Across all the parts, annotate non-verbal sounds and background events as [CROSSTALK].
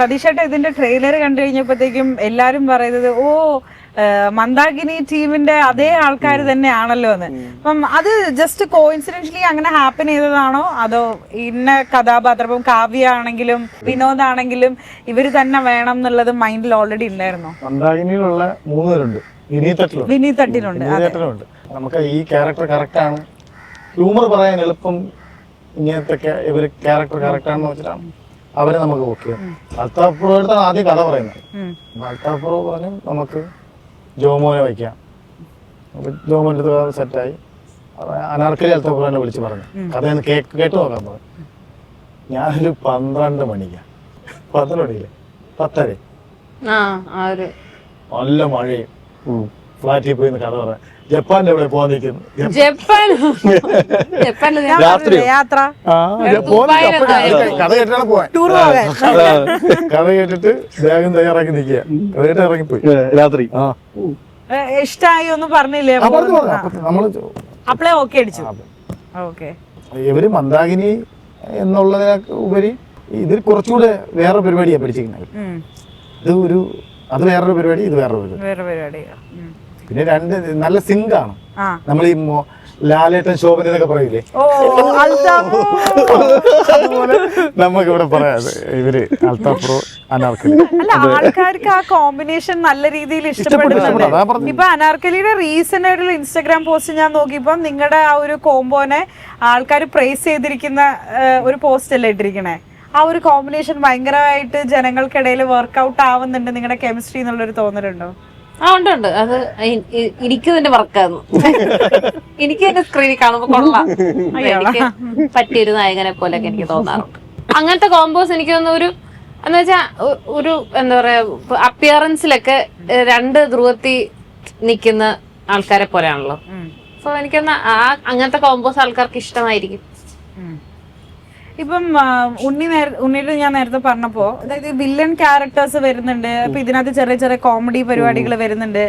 സതീഷേട്ട ഇതിന്റെ ട്രെയിലർ കണ്ടു കഴിഞ്ഞപ്പോഴത്തേക്കും എല്ലാരും പറയുന്നത് ഓ മന്ദാഗിനി മന്ദാകിനി ടീമിന്റെ അതേ ആൾക്കാർ തന്നെയാണല്ലോ എന്ന്. അപ്പം അത് ജസ്റ്റ് കോയിൻസിഡൻഷ്യലി അങ്ങനെ ഹാപ്പൻ ചെയ്തതാണോ? അതോ ഇന്ന കഥാപാത്രം ഇപ്പം കാവ്യ ആണെങ്കിലും വിനോദ് ആണെങ്കിലും ഇവർ തന്നെ വേണം എന്നുള്ളത് മൈൻഡിൽ ഓൾറെഡി ഉണ്ടായിരുന്നോ മന്ദാകിനിയിലുള്ള മൂന്ന് പേരുണ്ട് വിനീത് തട്ടിലുണ്ട് നമുക്ക് ഈ ക്യാരക്ടർ കറക്റ്റ് ആണ്. ഹ്യൂമർ പറയാൻ എളുപ്പം ഇങ്ങനത്തെ ഇവർ ക്യാരക്ടർ കറക്റ്റ് ആണെന്ന് വെച്ചിട്ടാണ്. അവരെ നമുക്ക് ഓക്കെ അൽത്താഫ്രോ അടുത്താണ് ആദ്യം കഥ പറയുന്നത്. ഉം. അൽത്താഫ്രോ പറഞ്ഞു നമുക്ക് ജോമോനെ വയ്ക്കാം. അപ്പൊ ജോമോന്റെ അടുത്ത് സെറ്റായി അനാർക്കലി അൽത്താഫ്രോനെ വിളിച്ച് പറഞ്ഞു. കഥ ഞാൻ കേക്ക് കേട്ട് നോക്കാൻ പറഞ്ഞു. ഞാനൊരു പന്ത്രണ്ട് മണിക്കാ. പന്ത്രണ്ട് മണിയില്ലേ? പത്തര. നല്ല മഴയും. ഫ്ലാറ്റിൽ പോയി കഥ പറയാം. ജപ്പാന്റെ എവിടെ പോവാൻ നിൽക്കുന്നു ജപ്പാൻ. [LAUGHS] ജപ്പാനിൽ ഞാൻ പറഞ്ഞില്ലേ, യാത്ര? ഞാൻ കഥ കേട്ടാണ് പോവാൻ. ടൂർ പോകാൻ. കഥ കേട്ടിട്ട് ബാഗും തയ്യാറാക്കി നിൽക്കുക. കഥ കേട്ട് ഇറങ്ങിപ്പോയി. രാത്രി. ആ. ഏ, ഇഷ്ടായി ഒന്നും പറഞ്ഞില്ലേ? ആ, പറഞ്ഞു പറഞ്ഞു. അപ്പൊ നമ്മൾ അപ്പളേ ഓക്കെ അടിച്ചു. ഓക്കെ. ഇവർ മന്ദാകിനി എന്നുള്ളതിനെ ഉപരി ഇതിൽ കുറച്ചുകൂടെ വേറെ പരിപാടിയാണ് പഠിച്ചിരിക്കുന്നത്. ഇത് ഒരു അത് വേറൊരു പരിപാടി ഇത് വേറൊരു പരിപാടി. വേറെ പരിപാടി ഉം. പിന്നെ രണ്ട് നല്ല സിങ്ക് ആണ്. നമ്മൾ ഈ ലാലേട്ടൻ ശോഭന എന്നൊക്കെ പറയില്ലേ? അതുപോലെ നമുക്ക് ഇവിടെ പറയാം ഇവർ അൽത്താപ്രോ അനാർക്കലി. അല്ല ആൾക്കാർക്ക് ആ കോമ്പിനേഷൻ നല്ല രീതിയിൽ ഇഷ്ടപ്പെടുന്നുണ്ട്. ഇപ്പൊ അനാർക്കലിയുടെ റീസെന്റ് ആയിട്ടുള്ള ഇൻസ്റ്റാഗ്രാം പോസ്റ്റ് ഞാൻ നോക്കിയപ്പോ നിങ്ങളുടെ ആ ഒരു കോംബോനെ ആൾക്കാർ പ്രൈസ് ചെയ്തിരിക്കുന്ന ഒരു പോസ്റ്റ് അല്ലേ ഇട്ടിരിക്കണേ? ആ ഒരു കോമ്പിനേഷൻ ഭയങ്കരമായിട്ട് ജനങ്ങൾക്കിടയിൽ വർക്ക്ഔട്ട് ആവുന്നുണ്ട്. നിങ്ങളുടെ കെമിസ്ട്രി എന്നുള്ളൊരു തോന്നലുണ്ടോ? ആ ഉണ്ട് ഉണ്ട്. അത് എനിക്ക് തന്നെ വർക്കാന്ന് വർക്കായിരുന്നു എനിക്ക് എന്റെ സ്ക്രീനിൽ കാണുമ്പോ കൊള്ളാം. എനിക്ക് പറ്റിയൊരു നായകനെ പോലെയൊക്കെ എനിക്ക് തോന്നാറുണ്ട്. അങ്ങനത്തെ കോമ്പോസ് എനിക്ക് തോന്നുന്നു ഒരു എന്ന് വെച്ചാ ഒരു എന്താ പറയാ അപ്പിയറൻസിലൊക്കെ രണ്ട് ധ്രുവത്തി നിൽക്കുന്ന ആൾക്കാരെ പോലെയാണല്ലോ. സോ എനിക്കൊന്ന് ആ അങ്ങനത്തെ കോമ്പോസ് ആൾക്കാർക്ക് ഇഷ്ടമായിരിക്കും. ഇപ്പം ഉണ്ണി നേര ഉണ്ണിയുടെ ഞാൻ നേരത്തെ പറഞ്ഞപ്പോ അതായത് വില്ലൻ ക്യാരക്ടേഴ്സ് വരുന്നുണ്ട്. അപ്പൊ ഇതിനകത്ത് ചെറിയ ചെറിയ കോമഡി പരിപാടികൾ വരുന്നുണ്ട്.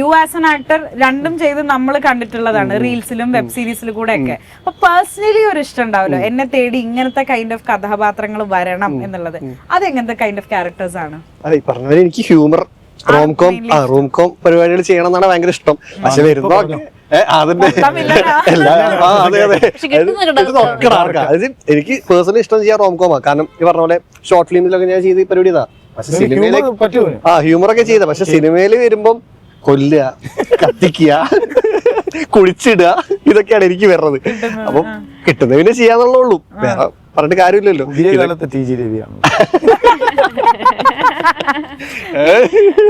യു ആസ് എൻ ആക്ടർ രണ്ടും ചെയ്ത് നമ്മൾ കണ്ടിട്ടുള്ളതാണ് റീൽസിലും വെബ് സീരീസിലും കൂടെ ഒക്കെ അപ്പൊ പേഴ്സണലി ഒരു ഇഷ്ടം ഉണ്ടാവല്ലോ എന്നെ തേടി ഇങ്ങനത്തെ കൈൻഡ് ഓഫ് കഥാപാത്രങ്ങൾ വരണം എന്നുള്ളത്. അത് എങ്ങനത്തെ കൈൻഡ് ഓഫ് ക്യാരക്ടേഴ്സ് ആണ്? അതെ പറഞ്ഞ എനിക്ക് ഹ്യൂമർ റോംകോം ആ റോംകോം പരിപാടികൾ ചെയ്യണം എന്നാണ് ഭയങ്കര ഇഷ്ടം. പക്ഷെ വരുമ്പോ അതിന്റെ എനിക്ക് പേഴ്സണലി ഇഷ്ടം ചെയ്യാൻ റോംകോമാ കാരണം ഈ പറഞ്ഞ പോലെ ഷോർട്ട് ഫിലിമിലൊക്കെ ഞാൻ ചെയ്ത് പരിപാടി ഇതാ. പക്ഷെ സിനിമയിലെ ആ ഹ്യൂമർ ഒക്കെ ചെയ്ത. പക്ഷെ സിനിമയിൽ വരുമ്പം കൊല്ലുക കത്തിക്കുക കുഴിച്ചിടുക ഇതൊക്കെയാണ് എനിക്ക് വരുന്നത്. അപ്പം കിട്ടുന്നത് പിന്നെ ചെയ്യാന്നുള്ളൂ വേറെ പറഞ്ഞിട്ട് കാര്യമില്ലല്ലോ. [LAUGHS]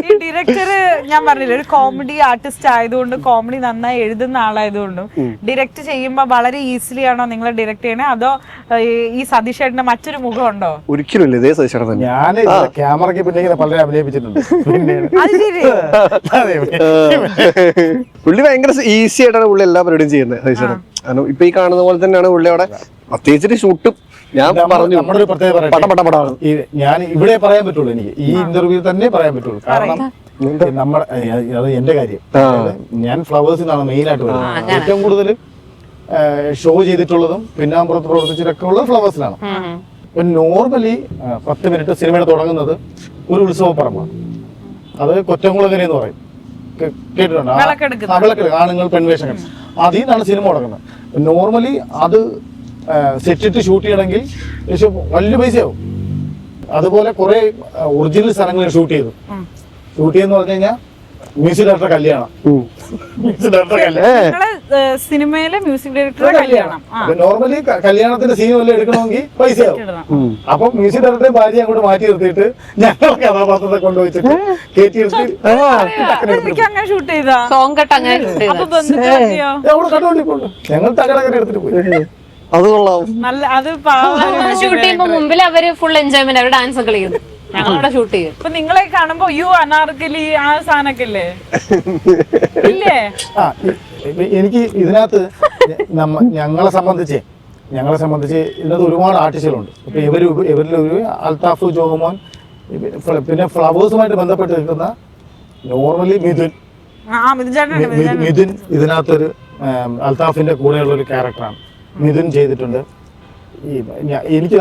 ഈ ഡയറക്ടർ ഞാൻ പറഞ്ഞില്ല ഒരു കോമഡി ആർട്ടിസ്റ്റ് ആയതുകൊണ്ട് കോമഡി നന്നായി എഴുതുന്ന ആളായതുകൊണ്ടും ഡയറക്റ്റ് ചെയ്യുമ്പോൾ വളരെ ഈസിലി ആണോ നിങ്ങൾ ഡയറക്ട് ചെയ്യണേ? അതോ ഈ സതീഷ് ചേട്ടന്റെ മറ്റൊരു മുഖം ഉണ്ടോ ഒരിക്കലും ഇതേ ഞാൻ ക്യാമറയ്ക്ക് പിന്നെ പലരെ അഭിനയിപ്പിച്ചിട്ടുണ്ട്. പുള്ളി ഭയങ്കര ഈസി ആയിട്ടാണ് പുള്ളി എല്ലാ പരിപാടിയും ചെയ്യുന്നത് കാരണം ഇപ്പൊ ഈ കാണുന്ന പോലെ തന്നെയാണ് പുള്ളി അവിടെ പ്രത്യേകിച്ചിട്ട് ഷൂട്ടും. ഞാൻ പറഞ്ഞു നമ്മുടെ ഒരു പ്രത്യേക പട പട പടാണ് ഈ ഞാൻ ഇവിടെ പറയാൻ പറ്റുള്ളൂ എനിക്ക്. ഈ ഇന്റർവ്യൂ തന്നെ പറയാൻ പറ്റുള്ളൂ. കാരണം നമ്മുടെ അത് എന്റെ കാര്യം. ഞാൻ ഫ്ലവേഴ്സിനാണ് മെയിൻ ആയിട്ട് വരുന്നത്. ഏറ്റവും കൂടുതൽ ഷോ ചെയ്തിട്ടുള്ളതും പിന്നാമ്പുറത്ത് പ്രവർത്തിച്ചിട്ടൊക്കെ ഉള്ളത് ഫ്ലവേഴ്സിലാണ് നോർമലി പത്ത് മിനിറ്റ് സിനിമയുടെ തുടങ്ങുന്നത് ഒരു ഉത്സവപ്പറമ്പാണ് അത് കൊറ്റംകുളങ്ങര എന്ന് പറയും. കേട്ടിട്ടുണ്ടോ? ആണുങ്ങൾ പെൺവേഷങ്ങൾ. അതിൽ നിന്നാണ് സിനിമ തുടങ്ങുന്നത്. നോർമലി അത് സെറ്റിട്ട് ഷൂട്ട് ചെയ്യണമെങ്കിൽ വലിയ പൈസയാവും. അതുപോലെ കുറെ ഒറിജിനൽ സ്ഥലങ്ങളിൽ ഷൂട്ട് ചെയ്തു. ഷൂട്ട് ചെയ്യുന്ന പറഞ്ഞു കഴിഞ്ഞാൽ മ്യൂസിക് ഡയറക്ടർ കല്യാണം. മ്യൂസിക് ഡയറക്ടർ കല്യാണം. സിനിമയിലെ മ്യൂസിക് ഡയറക്ടറുടെ കല്യാണം. നോർമലി കല്യാണത്തിന്റെ സീൻ വല്ല എടുക്കണമെങ്കിൽ പൈസ. അപ്പൊ മ്യൂസിക് ഡയറക്ടറെ ഭാര്യ അങ്ങോട്ട് മാറ്റി നിർത്തിയിട്ട് ഞങ്ങൾ കഥാപാത്രത്തെ കൊണ്ടുവച്ചിട്ട് കയറ്റി അങ്ങനെ ഷൂട്ട് ചെയ്താ? സോങ് കട്ട് അങ്ങനെ അവിടെ കണ്ടുകൊണ്ടിപ്പോണ്ട് ഞങ്ങൾ തകടങ്ങനെ എടുത്തിട്ട് പോയി. അത് കൊള്ളാവും നല്ല അത് ഷൂട്ട് ചെയ്യുമ്പോ മുമ്പിൽ അവർ ഫുൾ എൻജോയ്മെന്റ് അവർ ഡാൻസ് കളിക്കുന്നു. ഞങ്ങളവിടെ ഷൂട്ട് ചെയ്യും. ഇപ്പൊ നിങ്ങളെ കാണുമ്പോ യു അനാർക്കലി ആ സാധനൊക്കെ ഇല്ലേ? [LAUGHS] ഇല്ലേ ആ എനിക്ക് ഇതിനകത്ത് നമ്മ ഞങ്ങളെ സംബന്ധിച്ച് ഞങ്ങളെ സംബന്ധിച്ച് ഇതിനകത്ത് ഒരുപാട് ആർട്ടിസ്റ്റുകളുണ്ട് ഇപ്പൊ ഇവർ ഉപ- ഇവരിൽ ഒരു അൽത്താഫ് ഫ്ല- പിന്നെ ഫ്ലവേഴ്സുമായിട്ട് ബന്ധപ്പെട്ട് നിൽക്കുന്ന നോർമലി മിഥുൻ. മിഥുൻ ഇതിനകത്തൊരു അൽതാഫിന്റെ അൽത്താഫിന്റെ കൂടെയുള്ള ഒരു ക്യാരക്ടറാണ് മിഥുൻ ചെയ്തിട്ടുണ്ട്. എനിക്ക്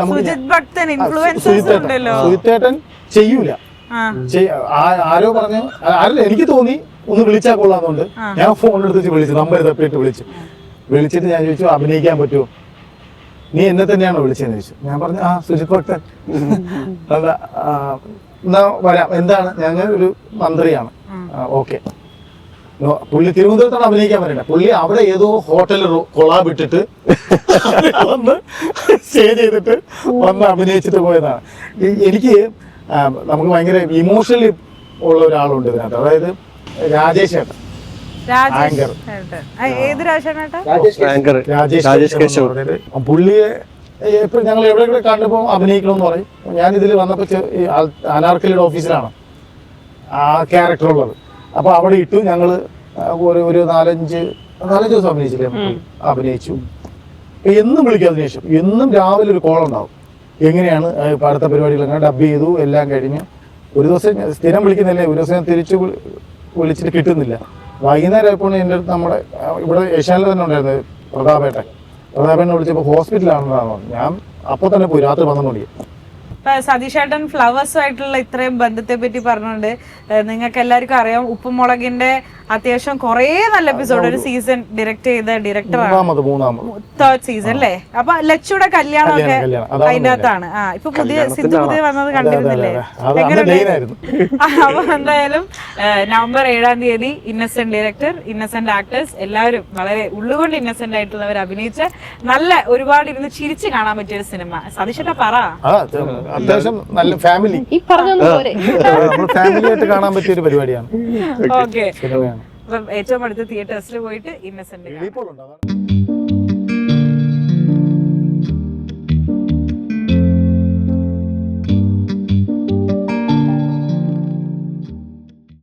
സുജിത്തേട്ടൻ. ചെയ്യൂല. ആരോ പറഞ്ഞു ആരല്ല എനിക്ക് തോന്നി ഒന്ന് വിളിച്ചാൽ കൊള്ളാന്നുണ്ട് ഞാൻ ഫോൺ എടുത്ത് വെച്ച് വിളിച്ചു നമ്പർ തപ്പിയിട്ട് വിളിച്ചു. വിളിച്ചിട്ട് ഞാൻ ചോദിച്ചു അഭിനയിക്കാൻ പറ്റുമോ? നീ എന്നെ തന്നെയാണോ വിളിച്ചതെന്ന് ചോദിച്ചു. ഞാൻ പറഞ്ഞു ആ സുജിത് ഭക്തൻ എന്താ [LAUGHS] എന്നാ വരാം. എന്താണ്? ഞങ്ങൾ ഒരു മന്ത്രിയാണ്. ഓക്കെ. പുള്ളി തിരുവനന്തപുരത്താണ് അഭിനയിക്കാൻ വരേണ്ടത് പുള്ളി അവിടെ ഏതോ ഹോട്ടൽ കൊളാബ് ഇട്ടിട്ട് വന്ന് സ്റ്റേ ചെയ്തിട്ട് വന്ന് അഭിനയിച്ചിട്ട് പോയതാണ്. എനിക്ക് നമുക്ക് ഭയങ്കര ഇമോഷണലി ഉള്ള ഒരാളുണ്ട് ഇതിനകത്ത്. അതായത് രാജേഷ് ഏട്ടൻ രാജേഷ് ആങ്കർ. രാജേഷ് കേശവ്. പുള്ളിയെ ഇപ്പൊ ഞങ്ങൾ എവിടെ കണ്ടപ്പോ അഭിനയിക്കണമെന്ന് പറയും. ഞാൻ ഇതിൽ വന്നപ്പോ ഈ ആൾ- അനാർക്കലിയുടെ ഓഫീസിലാണ് ആ ക്യാരക്ടർ ഉള്ളത്. അപ്പൊ അവിടെ ഇട്ടു ഞങ്ങൾ ഒരു ഒരു നാലഞ്ച് നാലഞ്ച് ദിവസം അഭിനയിച്ചില്ലേ? അഭിനയിച്ചു. എന്നും വിളിക്കും അതിനുശേഷം. എന്നും രാവിലെ ഒരു കോൾ ഉണ്ടാവും. എങ്ങനെയാണ് ഇപ്പൊ അടുത്ത പരിപാടികളൊക്കെ ഡബ് ചെയ്തു എല്ലാം കഴിഞ്ഞു. ഒരു ദിവസം സ്ഥിരം വിളിക്കുന്നില്ലേ ഒരു ദിവസം തിരിച്ചു വിളിച്ചിട്ട് കിട്ടുന്നില്ല. വൈകുന്നേരം ആയപ്പോൾ എന്റെ അടുത്ത് നമ്മുടെ ഇവിടെ ഏഷ്യാനിൽ തന്നെ ഉണ്ടായിരുന്നു പ്രതാപേട്ടൻ. പ്രതാപേട്ടനെ വിളിച്ചപ്പോൾ ഹോസ്പിറ്റലാണെന്നാണ്. ഞാൻ അപ്പോൾ തന്നെ പോയി രാത്രി പന്ത്രണ്ട് മണിക്ക്. ഇപ്പൊ സതീഷേട്ടൻ ഫ്ലവേഴ്സുമായിട്ടുള്ള ഇത്രയും ബന്ധത്തെ പറ്റി പറഞ്ഞുകൊണ്ട് നിങ്ങൾക്ക് എല്ലാവർക്കും അറിയാം. ഉപ്പുമുളകിന്റെ അത്യാവശ്യം കുറേ നല്ല എപ്പിസോഡ് ഒരു സീസൺ ഡയറക്ട് ചെയ്ത ഡയറക്ടറാണ് തേർഡ് സീസൺ അല്ലേ? അപ്പൊ ലച്ചുടെ കല്യാണം ഒക്കെ. അതിന്റെ അകത്താണ്. ആ ഇപ്പൊ പുതിയ സിദ്ധു പുതിയ വന്നത് കണ്ടിരുന്നില്ലേ. അപ്പൊ എന്തായാലും നവംബർ ഏഴാം തീയതി ഇന്നസെന്റ് ഡയറക്ടർ ഇന്നസെന്റ് ആക്ടേഴ്സ് എല്ലാവരും വളരെ ഉള്ളുകൊണ്ട് ഇന്നസെന്റ് ആയിട്ടുള്ളവർ അഭിനയിച്ച നല്ല ഒരുപാട് ഇരുന്ന് ചിരിച്ചു കാണാൻ പറ്റിയ ഒരു സിനിമ സതീഷേട്ടാ പറ. അത്യാവശ്യം നല്ല ഫാമിലി ഈ പറഞ്ഞൊന്നും പോരെ. നമ്മൾ ഫാമിലി ആയിട്ട് കാണാൻ പറ്റിയ ഒരു പരിപാടിയാണ്. ഓക്കെ സിനിമയാണ്. അപ്പം ഏറ്റവും അടുത്ത തിയേറ്റേഴ്സിൽ പോയിട്ട് ഇന്നസെന്റ് അതാണ്